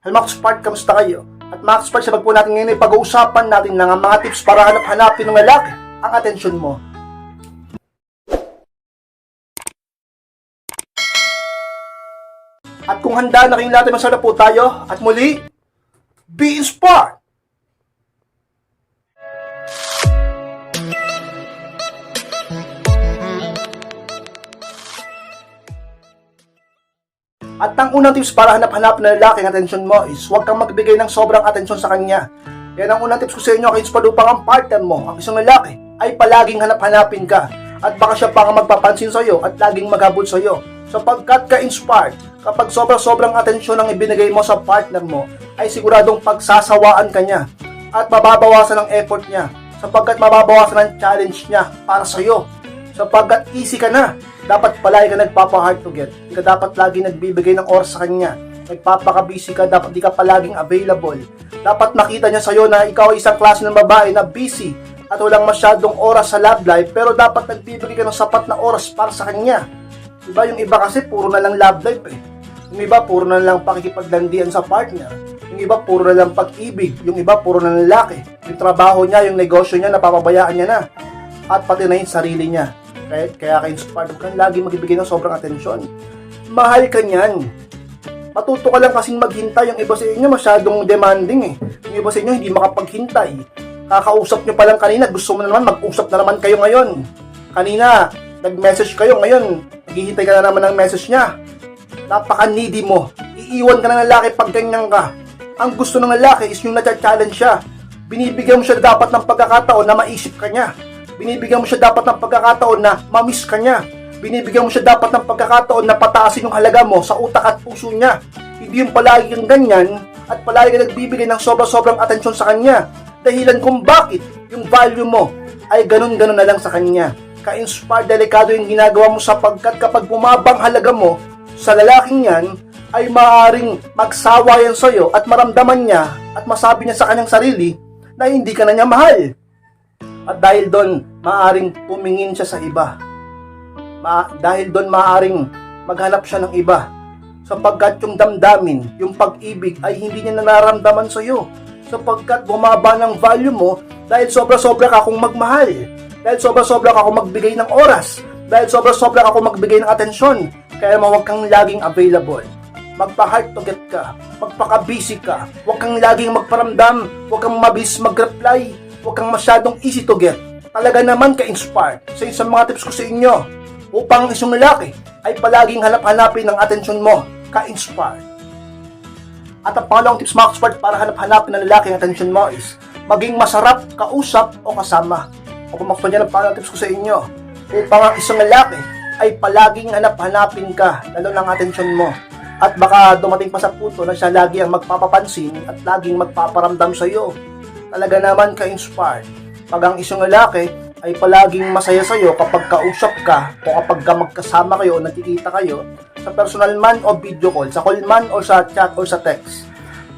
Hello mga Spark, kamusta kayo? At mga Spark, sabag po natin ngayon ay pag-uusapan natin ng mga tips para hanap-hanapin ng lalaki ang atensyon mo. At kung handa na kayong lahat, masarap po tayo. At muli, be inspired! At ang unang tips para hanap-hanap na lalaki ang atensyon mo is huwag kang magbigay ng sobrang atensyon sa kanya. Yan ang unang tips ko sa inyo kay Inspado upang ang partner mo, ang isang lalaki, ay palaging hanap-hanapin ka. At baka siya pa ang magpapansin sa iyo at laging maghabol sa iyo. Sapagkat ka-inspired, kapag sobrang-sobrang atensyon ang ibinigay mo sa partner mo, ay siguradong pagsasawaan ka niya at mababawasan ang effort niya sapagkat mababawasan ang challenge niya para sa iyo sapagkat easy ka na. Dapat palagi ka nagpapa-hard to get. Hindi ka dapat lagi nagbibigay ng oras sa kanya. Nagpapaka-busy ka, dapat di ka palaging available. Dapat makita niya sa'yo na ikaw ay isang klase ng babae na busy at walang masyadong oras sa love life pero dapat nagbibigay ka ng sapat na oras para sa kanya. Diba yung iba kasi puro na lang love life eh. Yung iba puro na lang pakikipaglandian sa partner. Yung iba puro na lang pag-ibig. Yung iba puro na lang lalaki. Yung trabaho niya, yung negosyo niya, napapabayaan niya na. At pati na yung sarili niya. Kaya, kaya ka-inspired ka lagi magbibigay ng sobrang atensyon. Mahal ka niyan. Matuto ka lang kasing maghintay. Yung iba sa inyo masyadong demanding eh. Yung iba sa inyo hindi makapaghintay. Kakausap nyo pa lang kanina, gusto mo na naman, mag-usap na naman kayo ngayon. Kanina, nag-message kayo, ngayon, naghihintay ka na naman ng message niya. Napaka-needy mo. Iiwan ka ng lalaki pag ganyan ka. Ang gusto ng lalaki is yung na-challenge siya. Binibigyan mo siya dapat ng pagkakataon na maisip ka niya. Binibigyan mo siya dapat ng pagkakataon na mamiss ka niya. Binibigyan mo siya dapat ng pagkakataon na pataasin yung halaga mo sa utak at puso niya. Hindi yung palagi kang ganyan at palagi ka nagbibigay ng sobra-sobrang atensyon sa kanya. Dahilan kung bakit yung value mo ay ganun-ganun na lang sa kanya. Ka-inspired delikado yung ginagawa mo sapagkat kapag bumabang halaga mo sa lalaking yan, ay maaaring magsawa yan sa'yo at maramdaman niya at masabi niya sa kanyang sarili na hindi ka na niya mahal. At dahil doon, maaaring tumingin siya sa iba. Ma- dahil doon, maaaring maghanap siya ng iba. Sapagkat yung damdamin, yung pag-ibig ay hindi niya nararamdaman sa iyo. Sapagkat bumaba ng value mo dahil sobra-sobra ka kung magmahal. Dahil sobra-sobra ka kung magbigay ng oras. Dahil sobra-sobra ka kung magbigay ng atensyon. Kaya mawag kang laging available. Magpa-hard to get ka. Magpaka-busy ka. Huwag kang laging magparamdam. Huwag kang mabilis mag-reply. Huwag kang masyadong easy to get. Talaga naman ka-inspired sa isang mga tips ko sa inyo upang ang isang lalaki ay palaging hanap-hanapin ng atensyon mo. Ka-inspired. At ang pangalawang tips mga expert para hanap-hanapin ng lalaki ang atensyon mo is maging masarap kausap o kasama. O pumakpan niya ng pangalawang tips ko sa inyo upang ang isang lalaki ay palaging hanap-hanapin ka lalo ng atensyon mo. At baka dumating pa sa punto na siya lagi ang magpapapansin at laging magpaparamdam sa iyo. Talaga naman ka-inspired. Pag ang isang lalaki ay palaging masaya sa iyo kapag kausap ka o kapag ka magkasama kayo o nagkikita kayo sa personal man o video call, sa call man o sa chat o sa text,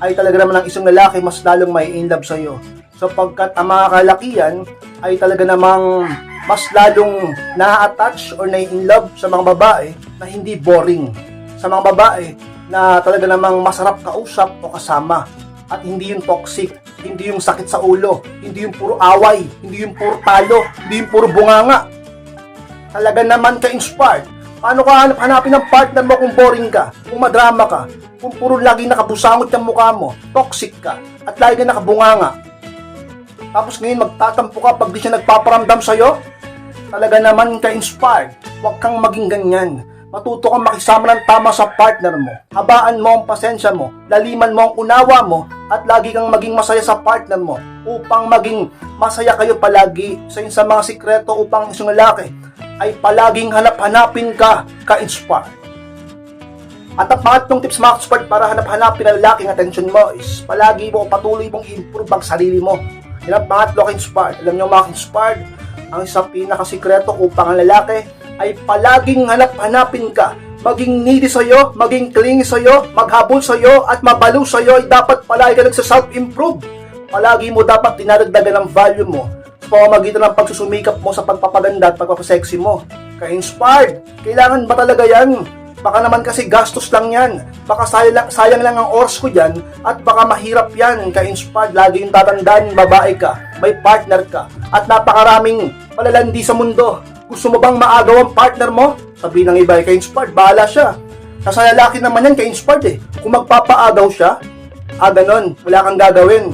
ay talaga naman ang isang lalaki mas lalong may in love sa iyo. Sapagkat ang mga kalakihan ay talaga namang mas lalong na-attach or na-in love sa mga babae na hindi boring. Sa mga babae na talaga namang masarap kausap o kasama. At hindi yung toxic, hindi yung sakit sa ulo, hindi yung puro away, hindi yung puro talo, hindi yung puro bunganga. Talaga naman ka-inspired. Paano ka hanap hanapin ng partner mo kung boring ka, kung madrama ka, kung puro lagi nakabusangot yung mukha mo, toxic ka, at lagi ka nakabunganga. Tapos ngayon magtatampo ka pag di siya nagpaparamdam sa'yo? Talaga naman ka-inspired. Huwag kang maging ganyan. Matuto kang makisama ng tama sa partner mo. Habaan mo ang pasensya mo, laliman mo ang unawa mo, at lagi kang maging masaya sa partner mo upang maging masaya kayo palagi sa sa mga sikreto upang isang lalaki ay palaging hanap-hanapin ka ka-inspired. At ang pangatlong tips mga expert para hanap-hanapin ang lalaking attention mo is palagi mo patuloy mong i-improve ang sarili mo. Yan ang pangatlo ka-inspired. Alam nyo mga inspired, ang isang pinakasikreto upang ang lalaki ay palaging hanap-hanapin ka. Maging needy sa'yo, maging clingy sa'yo, maghabol sa'yo, at mabalo sa'yo ay dapat palagi ka nagsa-self-improve. Palagi mo dapat dinadagdagan ng value mo sa pamamagitan ng pagsusumikap mo sa pagpapaganda at pagpapasexy mo. Ka-inspired, kailangan ba talaga yan? Baka naman kasi gastos lang yan. Baka sayang sayang lang ang oras ko dyan at baka mahirap yan ka-inspired. Lagi yung tatandaan, babae ka, may partner ka, at napakaraming malalandi sa mundo. Gusto mo bang maagaw ang partner mo? Sabi ng iba, ka-inspired, bahala siya. Kasi lalaki naman yan, ka-inspired eh. Kung magpapaagaw siya, ah ganon, wala kang gagawin.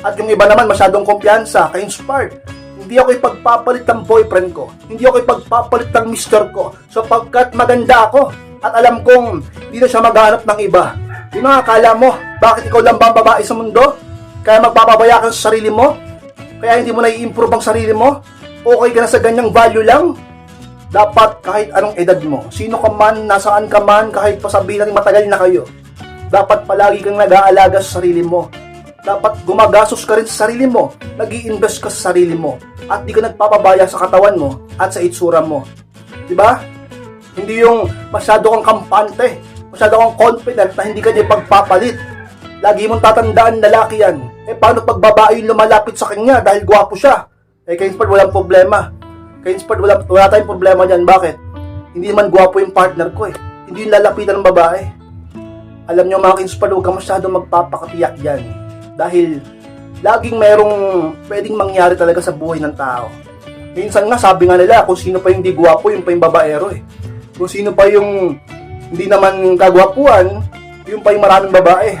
At yung iba naman masyadong kumpiyansa, ka-inspired. Hindi ako ipagpapalit ng boyfriend ko. Hindi ako ipagpapalit ng mister ko. Sapagkat maganda ako. At alam kong hindi na siya maghanap ng iba. Yung mga akala mo, bakit ikaw lang ba babae sa mundo? Kaya magpapabaya ka sa sarili mo? Kaya hindi mo na i-improve ang sarili mo? Okay ka na sa ganyang value lang? Dapat kahit anong edad mo, sino ka man, nasaan ka man, kahit pasabihin natin matagal na kayo, dapat palagi kang nag-aalaga sa sarili mo. Dapat gumagastos ka rin sa sarili mo, nag invest ka sa sarili mo, at di ka nagpapabaya sa katawan mo at sa itsura mo. Di ba? Hindi yung masyado kang kampante, masyado kang confident na hindi ka niya pagpapalit. Lagi mong tatandaan lalaki yan. Eh paano pag babae yung lumalapit sa kanya dahil gwapo siya? Eh kay Inspired walang problema. Inspired wala, wala tayong problema dyan. Bakit? Hindi naman gwapo yung partner ko eh. Hindi yung lalapitan ng babae. Alam nyo mga Inspired, huwag ka masyado magpapakatiyak dyan. Dahil laging merong pwedeng mangyari talaga sa buhay ng tao. Minsan nga sabi nga nila kung sino pa yung di gwapo, yung pa yung babaero eh. Kung sino pa yung hindi naman kagwapuan, yung pa yung maraming babae.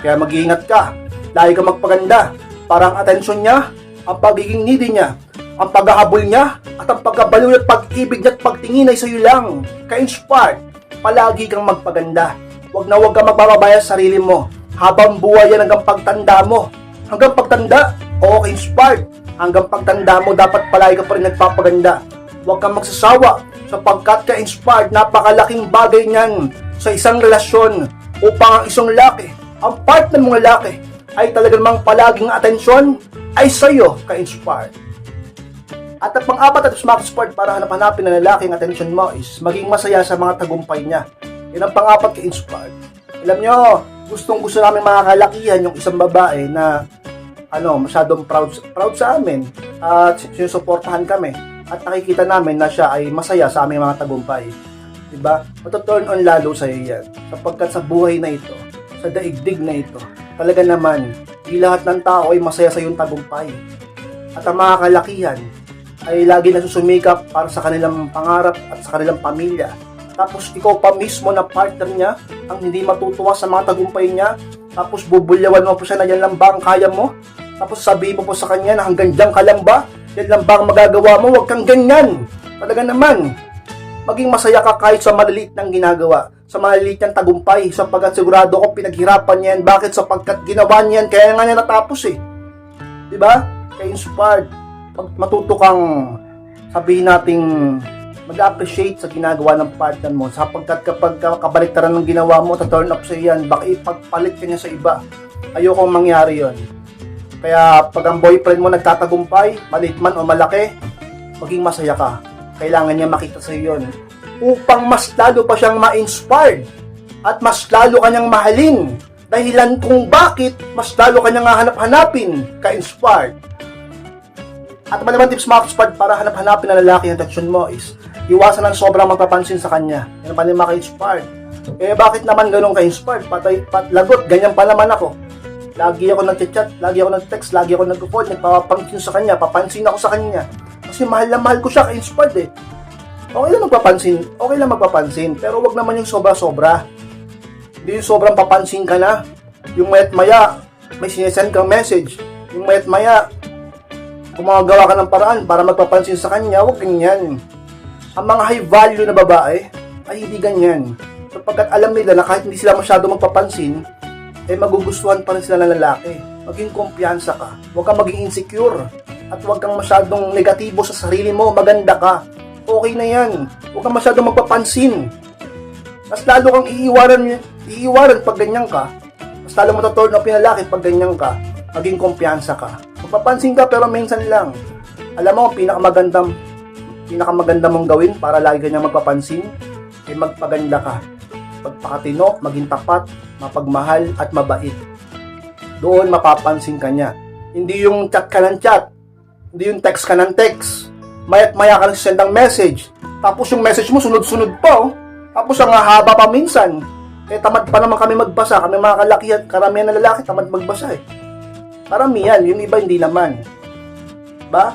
Kaya mag-iingat ka. Lagi ka magpaganda. Para ang atensyon niya, ang pagiging needy niya, ang paghahabol niya, at ang pagkabaliw at pag-ibig niya at pagtingin ay sa'yo lang. Ka-inspired, palagi kang magpaganda. Huwag na huwag kang magbababaya sa sarili mo. Habang buhay yan hanggang pagtanda mo. Hanggang pagtanda, okay inspired. Hanggang pagtanda mo, dapat palagi ka pa rin nagpapaganda. Huwag kang magsasawa sapagkat ka-inspired, napakalaking bagay niyan sa isang relasyon upang ang isang laki, ang partner mong lalaki, ay talagang mang palaging atensyon ay sa'yo ka-inspired. At ang pang-apat at smart sport para hanap-hanapin ang atensyon mo is maging masaya sa mga tagumpay niya. Yan ang pang-apat ka-inspired. Alam nyo, gustong gusto namin mga kalakihan yung isang babae na ano, masyadong proud, proud sa amin at sinusuportahan kami at nakikita namin na siya ay masaya sa aming mga tagumpay. Diba? Matuturn on lalo sa iyo yan. Sapagkat sa buhay na ito, sa daigdig na ito, talaga naman, di lahat ng tao ay masaya sa iyong tagumpay. At ang mga ay lagi nasusumikap para sa kanilang pangarap at sa kanilang pamilya. Tapos ikaw pa mismo na partner niya ang hindi matutuwa sa mga tagumpay niya. Tapos bubulyawan mo po siya na yan lang ba ang kaya mo? Tapos sabihin mo po sa kanya na hanggang dyan ka lang ba? Yan lang ba ang magagawa mo? Huwag kang ganyan. Talaga naman. Maging masaya ka kahit sa maliliit ng ginagawa. Sa maliliit niyang tagumpay. Sapagkat sigurado ko pinaghirapan niya yan. Bakit? Sapagkat ginawa niya yan. Kaya nga niya natapos eh. Di ba? Kaya inspired. Matuto kang sabihin nating mag-appreciate sa ginagawa ng partner mo sapagkat kapag kabaliktaran ng ginawa mo, ta-turn up sa yan, baka ipagpalit ka niya sa iba. Ayokong mangyari yon. Kaya pag ang boyfriend mo nagtatagumpay, maliit man o malaki, maging masaya ka. Kailangan niya makita sa iyo yun. Upang mas lalo pa siyang ma-inspired at mas lalo kanyang mahalin. Dahilan kung bakit mas lalo kanyang hanap-hanapin ka-inspired. At malaman tips mga kaspad para hanap-hanapin na lalaki ang atensyon mo is iwasan ng sobrang magpapansin sa kanya. Yan pa rin maka-inspired. Eh bakit naman ganun ka-inspired? Patay, pat, lagot, ganyan pa naman ako. Lagi ako nag-chat, lagi ako nag-text, lagi ako nag-call, nagpapansin sa kanya, papansin ako sa kanya. Kasi mahal na mahal ko siya ka-inspired eh. Okay lang magpapansin, okay lang magpapansin, pero wag naman yung sobra-sobra. Hindi yung sobrang papansin ka na. Yung mayat maya, may sinesend kang message. Yung mayat maya, gumagawa ka ng paraan para magpapansin sa kanya, huwag ganyan. Ang mga high value na babae ay hindi ganyan. Sapagkat alam nila na kahit hindi sila masyado magpapansin, eh magugustuhan pa rin sila ng lalaki. Maging kumpiyansa ka. Huwag kang maging insecure. At huwag kang masyadong negatibo sa sarili mo. Maganda ka. Okay na yan. Huwag kang masyadong magpapansin. Mas lalo kang iiwaran, iiwaran pag ganyan ka. Mas lalo matuturn up yung lalaki pag ganyan ka. Maging kumpiyansa ka. Magpapansin ka pero minsan lang. Alam mo, ang pinakamagandang pinakamaganda mong gawin para lagi kanyang magpapansin ay magpaganda ka. Pagpakatino, maging tapat, mapagmahal at mabait. Doon mapapansin ka niya. Hindi yung chat ka ng chat. Hindi yung text ka ng text. Maya't maya ka nagsisend ng message. Tapos yung message mo sunod-sunod pa oh. Tapos ang haba pa minsan. Eh, tamad pa naman kami magbasa. Kami mga kalakihan, karamihan na lalaki, tamad magbasa eh. Karamihan, yung iba hindi naman. Ba?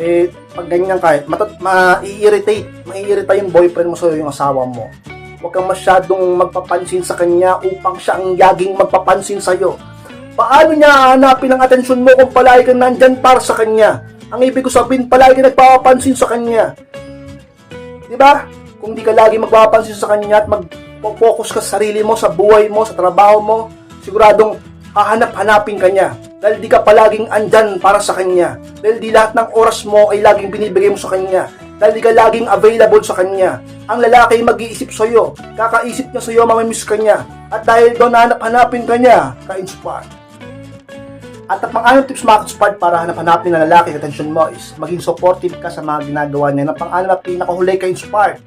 Eh, pag ganyan ka, matat, ma-irritate, ma-irritate yung boyfriend mo sa'yo, yung asawa mo. Huwag kang masyadong magpapansin sa kanya upang siya ang laging magpapansin sa'yo. Paano niya hanapin ang atensyon mo kung palagi kang nandyan para sa kanya? Ang ibig ko sabihin, palagi kang nagpapansin sa kanya. Di ba? Kung di ka lagi magpapansin sa kanya at mag-focus ka sa sarili mo, sa buhay mo, sa trabaho mo, siguradong hahanap-hanapin ka niya. Dahil di ka palaging andyan para sa kanya. Dahil di lahat ng oras mo ay laging binibigay mo sa kanya. Dahil di ka laging available sa kanya. Ang lalaki ay mag-iisip sa'yo. Kakaisip niya sa'yo, mamimiss ka niya. At dahil doon hanap-hanapin ka niya, ka-inspire. At ang pang-anong tips mga katspart para hanap-hanapin na lalaki at atensyon mo is maging supportive ka sa mga ginagawa niya. Ang pang-anom na pinakahuli ka-inspired.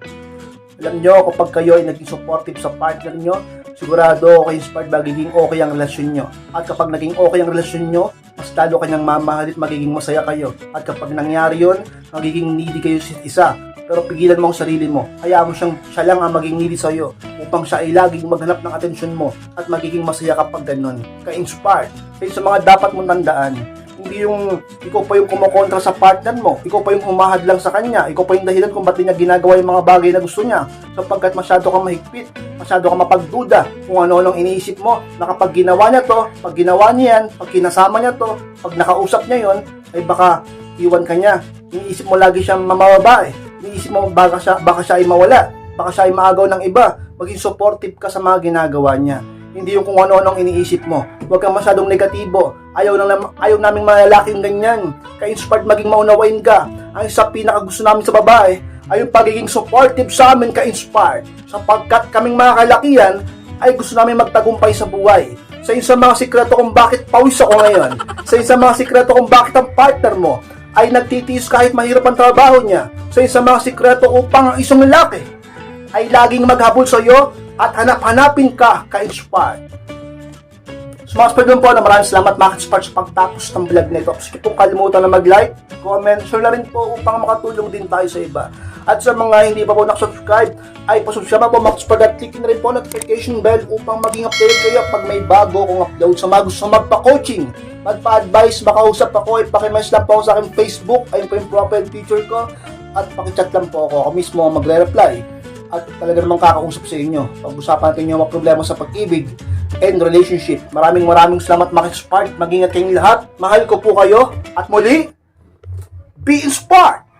Alam nyo, kapag kayo ay naging supportive sa partner nyo, sigurado ka-inspired magiging okay ang relasyon nyo. At kapag naging okay ang relasyon nyo, mas lalo kanyang mamahal at magiging masaya kayo. At kapag nangyari yun, magiging needy kayo sa isa. Pero pigilan mo ang sarili mo. Hayaan mo siyang siya lang ang maging needy sa'yo upang siya ay laging maghanap ng atensyon mo at magiging masaya kapag ganun. Ka-inspired. Kaya sa mga dapat mong tandaan, hindi yung ikaw pa yung kumukontra sa partner mo, ikaw pa yung humahad lang sa kanya, ikaw pa yung dahilan kung ba't niya ginagawa yung mga bagay na gusto niya sapagkat masyado kang mahigpit, masyado kang mapagduda kung ano-anong iniisip mo na kapag ginawa niya to, pag ginawa niya yan, pag kinasama niya to, pag nakausap niya yon ay baka iwan ka niya. Iniisip mo lagi siyang mamababa eh. Iniisip mo baka siya, baka siya ay mawala, baka siya ay maagaw ng iba. Maging supportive ka sa mga ginagawa niya. Hindi yung kung ano-anong iniisip mo. Huwag kang masyadong negatibo. Ayaw, nang, ayaw naming mga lalaking ganyan. Ka-inspired maging maunawain ka. Ang isa pinaka gusto namin sa babae ay yung pagiging supportive sa amin ka-inspired. Sapagkat kaming mga kalakihan ay gusto namin magtagumpay sa buhay. Sa isa mga sikreto kung bakit pawis ako ngayon. Sa isa mga sikreto kung bakit ang partner mo ay nagtitiis kahit mahirap ang trabaho niya. Sa isa mga sikreto upang ang isang lalaki ay laging maghabol sa iyo at hanap-hanapin ka ka-inspired. So mga sport po na maraming salamat mga ka-inspired sa pagtapos ng vlog na ito. Sige pong kalimutan na mag-like, comment, share na rin po upang makatulong din tayo sa iba. At sa mga hindi pa po nakasubscribe, ay pasubscribe po mga ka-inspired at click na rin po notification bell upang maging updated kayo pag may bago kong upload sa mga gusto magpa-coaching magpa-advise, makausap ako, ipakimess lang po sa aking Facebook, ayun po yung profile picture ko, at pakichat lang po ako, ako mismo magre-reply. At talaga namang kakausap sa inyo. Pag-usapan natin yung mga problema sa pag-ibig and relationship. Maraming maraming salamat mga Spark. Mag-ingat kayong lahat. Mahal ko po kayo. At muli, be inspired!